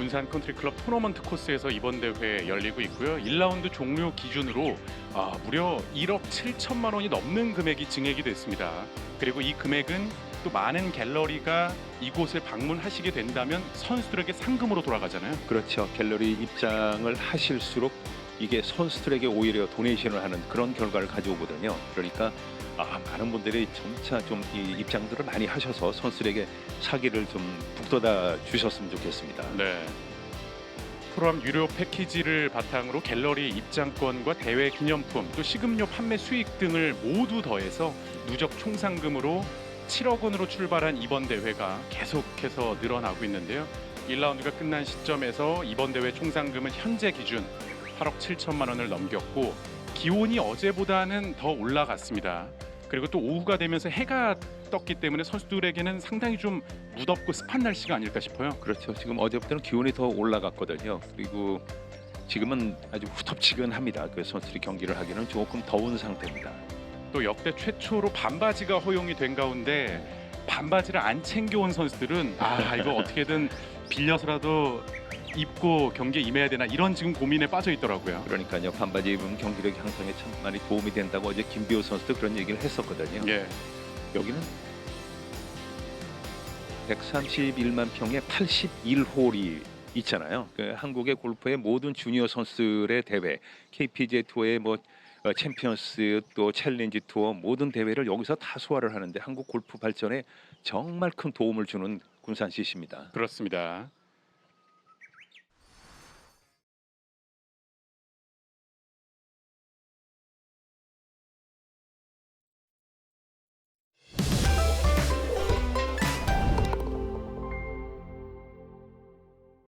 군산 컨트리클럽 토너먼트 코스에서 이번 대회 열리고 있고요. 1라운드 종료 기준으로 아, 무려 1억 7천만 원이 넘는 금액이 증액이 됐습니다. 그리고 이 금액은 또 많은 갤러리가 이곳을 방문하시게 된다면 선수들에게 상금으로 돌아가잖아요. 그렇죠. 갤러리 입장을 하실수록 이게 선수들에게 오히려 도네이션을 하는 그런 결과를 가져오거든요. 그러니까 아, 많은 분들이 점차 좀 이 입장들을 많이 하셔서 선수들에게 사기를 좀 북돋아 주셨으면 좋겠습니다. 네. 프로암 유료 패키지를 바탕으로 갤러리 입장권과 대회 기념품 또 식음료 판매 수익 등을 모두 더해서 누적 총 상금으로 7억 원으로 출발한 이번 대회가 계속해서 늘어나고 있는데요. 1라운드가 끝난 시점에서 이번 대회 총 상금은 현재 기준 8억 7천만 원을 넘겼고 기온이 어제보다는 더 올라갔습니다. 그리고 또 오후가 되면서 해가 떴기 때문에 선수들에게는 상당히 좀 무덥고 습한 날씨가 아닐까 싶어요. 그렇죠. 지금 어제부터는 기온이 더 올라갔거든요. 그리고 지금은 아주 후텁지근합니다. 그 선수들이 경기를 하기는 조금 더운 상태입니다. 또 역대 최초로 반바지가 허용이 된 가운데 반바지를 안 챙겨온 선수들은 아 이거 어떻게든 빌려서라도 입고 경기에 임해야 되나 이런 지금 고민에 빠져 있더라고요. 그러니까요. 반바지 입으면 경기력 향상에 참 많이 도움이 된다고 어제 김비호 선수도 그런 얘기를 했었거든요. 예, 여기는 131만 평에 81홀이 있잖아요. 그 한국의 골프의 모든 주니어 선수들의 대회, KPGA 투어의 뭐 어, 챔피언스 또 챌린지 투어 모든 대회를 여기서 다 소화를 하는데 한국 골프 발전에 정말 큰 도움을 주는 군산 CC입니다. 그렇습니다.